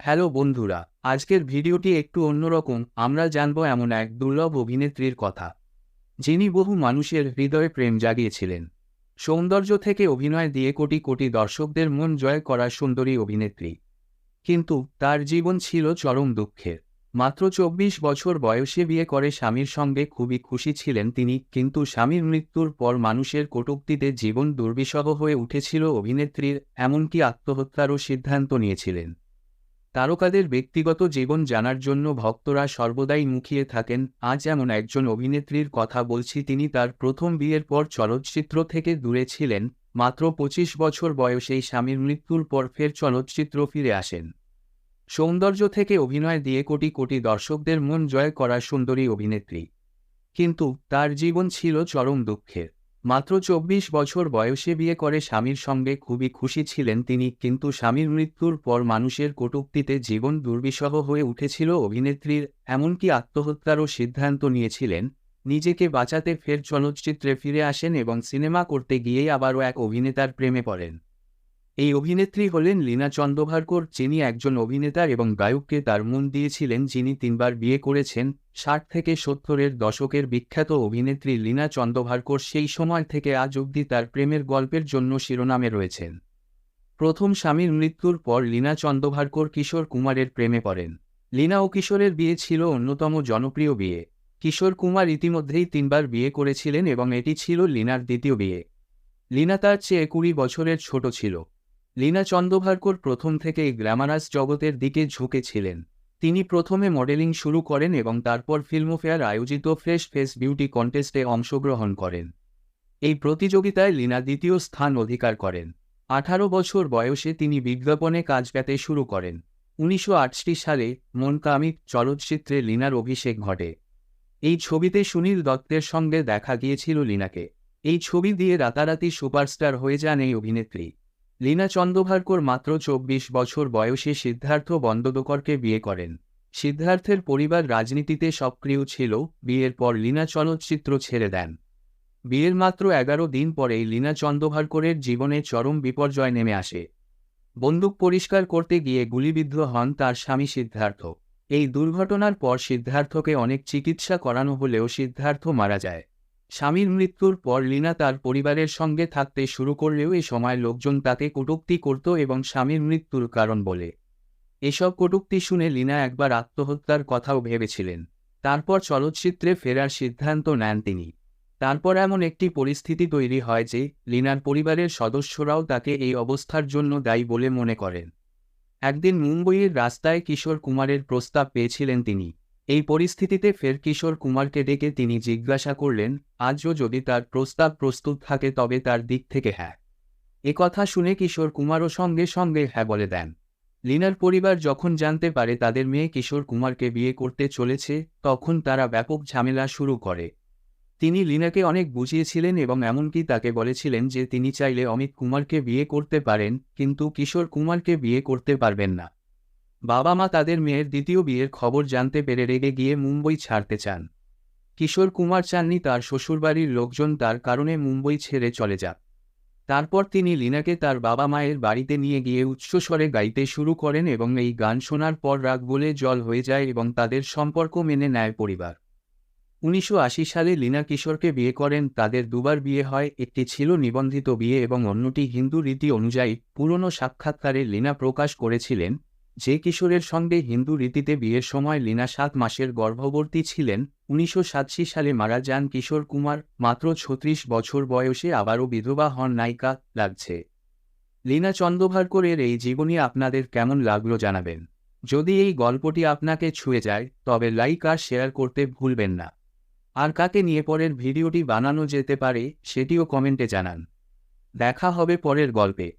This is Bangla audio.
হ্যালো বন্ধুরা, আজকের ভিডিওটি একটু অন্যরকম, আমরা জানব এমন এক দুর্লভ অভিনেত্রীর কথা, যিনি বহু মানুষের হৃদয়ে প্রেম জাগিয়েছিলেন। সৌন্দর্য থেকে অভিনয় দিয়ে কোটি কোটি দর্শকদের মন জয় করা সুন্দরী অভিনেত্রী। কিন্তু তার জীবন ছিল চরম দুঃখের। মাত্র চব্বিশ বছর বয়সে বিয়ে করে স্বামীর সঙ্গে খুবই খুশি ছিলেন তিনি, কিন্তু স্বামীর মৃত্যুর পর মানুষের কটূক্তিতে জীবন দুর্বিষহ হয়ে উঠেছিল অভিনেত্রীর, এমনকি আত্মহত্যারও সিদ্ধান্ত নিয়েছিলেন। তারকাদের ব্যক্তিগত জীবন জানার জন্য ভক্তরা সর্বদাই মুখিয়ে থাকেন। আজ এমন একজন অভিনেত্রীর কথা বলছি, তিনি তার প্রথম বিয়ের পর চলচ্চিত্র থেকে দূরে ছিলেন, মাত্র পঁচিশ বছর বয়সেই স্বামীর মৃত্যুর পর ফের চলচ্চিত্র ফিরে আসেন। সৌন্দর্য থেকে অভিনয় দিয়ে কোটি কোটি দর্শকদের মন জয় করা সুন্দরী অভিনেত্রী। কিন্তু তার জীবন ছিল চরম দুঃখের। মাত্র চব্বিশ বছর বয়সে বিয়ে করে স্বামীর সঙ্গে খুবই খুশি ছিলেন তিনি, কিন্তু স্বামীর মৃত্যুর পর মানুষের কটুক্তিতে জীবন দুর্বিষহ হয়ে উঠেছিল অভিনেত্রীর, এমনকি আত্মহত্যারও সিদ্ধান্ত নিয়েছিলেন। নিজেকে বাঁচাতে ফের চলচ্চিত্রে ফিরে আসেন এবং সিনেমা করতে গিয়েই আবারও এক অভিনেতার প্রেমে পড়েন। এই অভিনেত্রী হলেন লীনা চন্দ্রভার্কর যিনি একজন অভিনেতা এবং গায়ককে তার মন দিয়েছিলেন, যিনি তিনবার বিয়ে করেছেন। ষাট থেকে সত্তরের দশকের বিখ্যাত অভিনেত্রী লীনা চন্দ্রভার্কর সেই সময় থেকে আজ অবধি তার প্রেমের গল্পের জন্য শিরোনামে রয়েছেন। প্রথম স্বামীর মৃত্যুর পর লীনা চন্দ্রভার্কর কিশোর কুমারের প্রেমে পড়েন। লীনা ও কিশোরের বিয়ে ছিল অন্যতম জনপ্রিয় বিয়ে। কিশোর কুমার ইতিমধ্যেই তিনবার বিয়ে করেছিলেন এবং এটি ছিল লীনার দ্বিতীয় বিয়ে। লীনা তার চেয়ে কুড়ি বছরের ছোট ছিল। লীনা চন্দ্রভার্কর প্রথম থেকেই গ্ল্যামারাস জগতের দিকে ঝুঁকেছিলেন। তিনি প্রথমে মডেলিং শুরু করেন এবং তারপর ফিল্মফেয়ার আয়োজিত ফ্রেশ ফেস বিউটি কন্টেস্টে অংশগ্রহণ করেন। এই প্রতিযোগিতায় লীনা দ্বিতীয় স্থান অধিকার করেন। আঠারো বছর বয়সে তিনি বিজ্ঞাপনে কাজ পেতে শুরু করেন। উনিশশো সালে মন কামিক চলচ্চিত্রে লীনার অভিষেক ঘটে। এই ছবিতে সুনীল দত্তের সঙ্গে দেখা গিয়েছিল লীনাকে। এই ছবি দিয়ে রাতারাতি সুপারস্টার হয়ে যান এই অভিনেত্রী। লীনা চন্দ্রভার্কর মাত্র চব্বিশ বছর বয়সে সিদ্ধার্থ বন্দ্যোপাধ্যায়কে বিয়ে করেন। সিদ্ধার্থের পরিবার রাজনীতিতে সক্রিয় ছিল, বিয়ের পর লীনা চলচ্চিত্র ছেড়ে দেন। বিয়ের মাত্র এগারো দিন পরেই লীনা চন্দ্রভার্করের জীবনে চরম বিপর্যয় নেমে আসে। বন্দুক পরিষ্কার করতে গিয়ে গুলিবিদ্ধ হন তার স্বামী সিদ্ধার্থ। এই দুর্ঘটনার পর সিদ্ধার্থকে অনেক চিকিৎসা করানো হলেও সিদ্ধার্থ মারা যায়। স্বামীর মৃত্যুর পর লীনা তার পরিবারের সঙ্গে থাকতে শুরু করলেও এ সময় লোকজন তাকে কটূক্তি করত এবং স্বামীর মৃত্যুর কারণ বলে। এসব কটূক্তি শুনে লীনা একবার আত্মহত্যার কথাও ভেবেছিলেন। তারপর চলচ্চিত্রে ফেরার সিদ্ধান্ত নেন তিনি। তারপর এমন একটি পরিস্থিতি তৈরি হয় যে লীনার পরিবারের সদস্যরাও তাকে এই অবস্থার জন্য দায়ী বলে মনে করেন। একদিন মুম্বইয়ের রাস্তায় কিশোর কুমারের প্রস্তাব পেয়েছিলেন তিনি। এই পরিস্থিতিতে ফের কিশোর কুমারকে ডেকে তিনি জিজ্ঞাসা করলেন, আজও যদি তার প্রস্তাব প্রস্তুত থাকে তবে তার দিক থেকে হ্যাঁ। কথা শুনে কিশোর কুমারও সঙ্গে সঙ্গে হ্যাঁ বলে দেন। লিনার পরিবার যখন জানতে পারে তাদের মেয়ে কিশোর কুমারকে বিয়ে করতে চলেছে, তখন তারা ব্যাপক ঝামেলা শুরু করে। তিনি লিনাকে অনেক বুঝিয়েছিলেন এবং এমনকি তাকে বলেছিলেন যে তিনি চাইলে অমিত কুমারকে বিয়ে করতে পারেন, কিন্তু কিশোর কুমারকে বিয়ে করতে পারবেন না। বাবা মা তাদের মেয়ের দ্বিতীয় বিয়ের খবর জানতে পেরে রেগে গিয়ে মুম্বই ছাড়তে চান। কিশোর কুমার চাননি তার শ্বশুরবাড়ির লোকজন তার কারণে মুম্বই ছেড়ে চলে যাক তারপর তিনি লিনাকে তার বাবা মায়ের বাড়িতে নিয়ে গিয়ে উচ্চস্বরে গাইতে শুরু করেন এবং এই গান শোনার পর রাগ বলে জল হয়ে যায় এবং তাদের সম্পর্ক মেনে নেয় পরিবার। উনিশশো আশি সালে লীনা কিশোরকে বিয়ে করেন, তাদের দুবার বিয়ে হয়, একটি ছিল নিবন্ধিত বিয়ে এবং অন্যটি হিন্দু রীতি অনুযায়ী পুরনো সাক্ষাৎকারে লীনা প্রকাশ করেছিলেন যে কিশোরের সঙ্গে হিন্দু রীতিতে বিয়ের সময় লীনা সাত মাসের গর্ভবর্তী ছিলেন, উনিশশো সালে মারা যান কিশোর কুমার, মাত্র ছত্রিশ বছর বয়সে আবারও বিধবা হন নায়িকা, লাগছে। লীনা চন্দ্রভার্করের এই জীবনী আপনাদের কেমন লাগল জানাবেন। যদি এই গল্পটি আপনাকে ছুঁয়ে যায়, তবে লাইক আর শেয়ার করতে ভুলবেন না। আর কাকে নিয়ে পরের ভিডিওটি বানানো যেতে পারে, সেটিও কমেন্টে জানান। দেখা হবে পরের গল্পে।